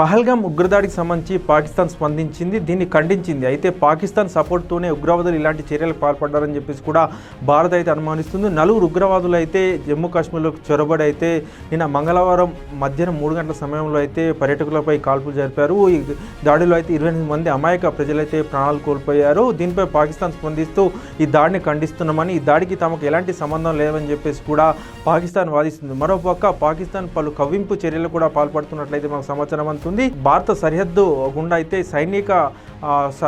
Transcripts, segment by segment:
పహల్గాం ఉగ్రదాడికి సంబంధించి పాకిస్తాన్ స్పందించింది దీన్ని ఖండించింది. అయితే పాకిస్తాన్ సపోర్ట్తోనే ఉగ్రవాదులు ఇలాంటి చర్యలకు పాల్పడ్డారని చెప్పేసి కూడా భారత్ అయితే అనుమానిస్తుంది. నలుగురు ఉగ్రవాదులు అయితే జమ్మూ కాశ్మీర్లో చొరబడి అయితే నిన్న మంగళవారం మధ్యాహ్నం మూడు గంటల సమయంలో అయితే పర్యాటకులపై కాల్పులు జరిపారు. ఈ దాడిలో అయితే ఇరవై ఎనిమిది మంది అమాయక ప్రజలైతే ప్రాణాలు కోల్పోయారు. దీనిపై పాకిస్తాన్ స్పందిస్తూ ఈ దాడిని ఖండిస్తున్నామని ఈ దాడికి తమకు ఎలాంటి సంబంధం లేదని చెప్పేసి కూడా పాకిస్తాన్ వాదిస్తుంది. మరోపక్క పాకిస్తాన్ పలు కవ్వింపు చర్యలు కూడా పాల్పడుతున్నట్లయితే మాకు సమాచారం అందుతుంది భారత సరిహద్దు గుండా అయితే సైనిక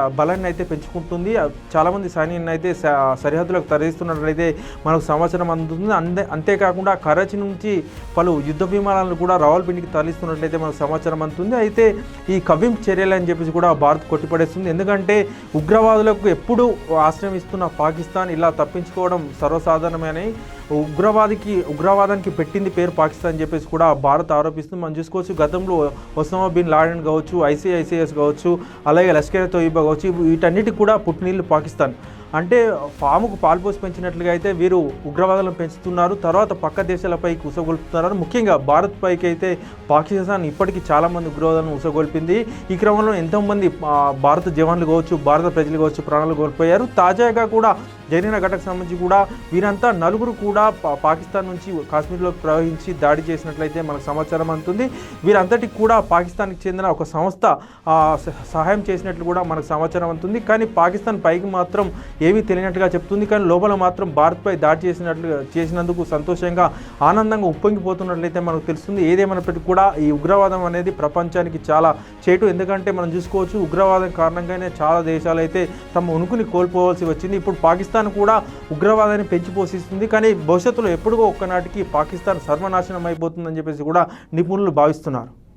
బలాన్ని అయితే పెంచుకుంటుంది. చాలామంది సైన్యాన్ని అయితే స- సరిహద్దులకు తరలిస్తున్నట్లయితే మనకు సమాచారం అందుతుంది. అంతే అంతేకాకుండా కరాచీ నుంచి పలు యుద్ధ విమానాలను కూడా రావల్పిండికి తరలిస్తున్నట్లయితే మనకు సమాచారం అందుతుంది. అయితే ఈ కవింపు చర్యలు అని చెప్పేసి కూడా భారత్ కొట్టిపడేస్తుంది. ఎందుకంటే ఉగ్రవాదులకు ఎప్పుడు ఆశ్రయం ఇస్తున్న పాకిస్తాన్ ఇలా తప్పించుకోవడం సర్వసాధారణమని ఉగ్రవాదికి ఉగ్రవాదానికి పెట్టింది పేరు పాకిస్తాన్ అని చెప్పేసి కూడా భారత్ ఆరోపిస్తుంది. మనం చూసుకోవచ్చు గతంలో ఒసామా బిన్ లాడెన్ కావచ్చు ఐసీఐసీఎస్ కావచ్చు అలాగే లష్కర్ తోయిబా కావచ్చు వీటన్నిటికి కూడా పుట్టినీళ్ళు పాకిస్తాన్. అంటే పాముకు పాల్పోసి పెంచినట్లుగా అయితే వీరు ఉగ్రవాదులను పెంచుతున్నారు తర్వాత పక్క దేశాలపై ఉసగొల్పుతున్నారు ముఖ్యంగా భారత్ పైకి అయితే పాకిస్తాన్ ఇప్పటికీ చాలామంది ఉగ్రవాదులను ఉసగొల్పింది ఈ క్రమంలో ఎంతోమంది భారత జవాన్లు కావచ్చు భారత ప్రజలు కావచ్చు ప్రాణాలు కోల్పోయారు. తాజాగా కూడా జరిగిన ఘటనకు సంబంధించి కూడా వీరంతా నలుగురు కూడా పా- పాకిస్తాన్ నుంచి కాశ్మీర్లోకి ప్రవహించి దాడి చేసినట్లయితే మనకు సమాచారం అందుతుంది. వీరంతటికి కూడా పాకిస్తాన్కి చెందిన ఒక సంస్థ స- సహాయం చేసినట్లు కూడా మనకు సమాచారం అందుతుంది. కానీ పాకిస్తాన్ పైకి మాత్రం ఏమీ తెలియనట్టుగా చెప్తుంది. కానీ లోపల మాత్రం భారత్పై దాడి చేసినట్లు చేసినందుకు సంతోషంగా ఆనందంగా ఉప్పొంగిపోతున్నట్లయితే మనకు తెలుస్తుంది. ఏదేమైనప్పటికీ కూడా ఈ ఉగ్రవాదం అనేది ప్రపంచానికి చాలా చేటు. ఎందుకంటే మనం చూసుకోవచ్చు ఉగ్రవాదం కారణంగానే చాలా దేశాలు అయితే తమ ఉనుకుని కోల్పోవాల్సి వచ్చింది. ఇప్పుడు పాకిస్తాన్ కూడా ఉగ్రవాదాన్ని పెంచి పోషిస్తుంది. కానీ భవిష్యత్తులో ఎప్పుడుగో ఒక్కనాటికి పాకిస్తాన్ సర్వనాశనం అయిపోతుందని చెప్పేసి కూడా నిపుణులు భావిస్తున్నారు.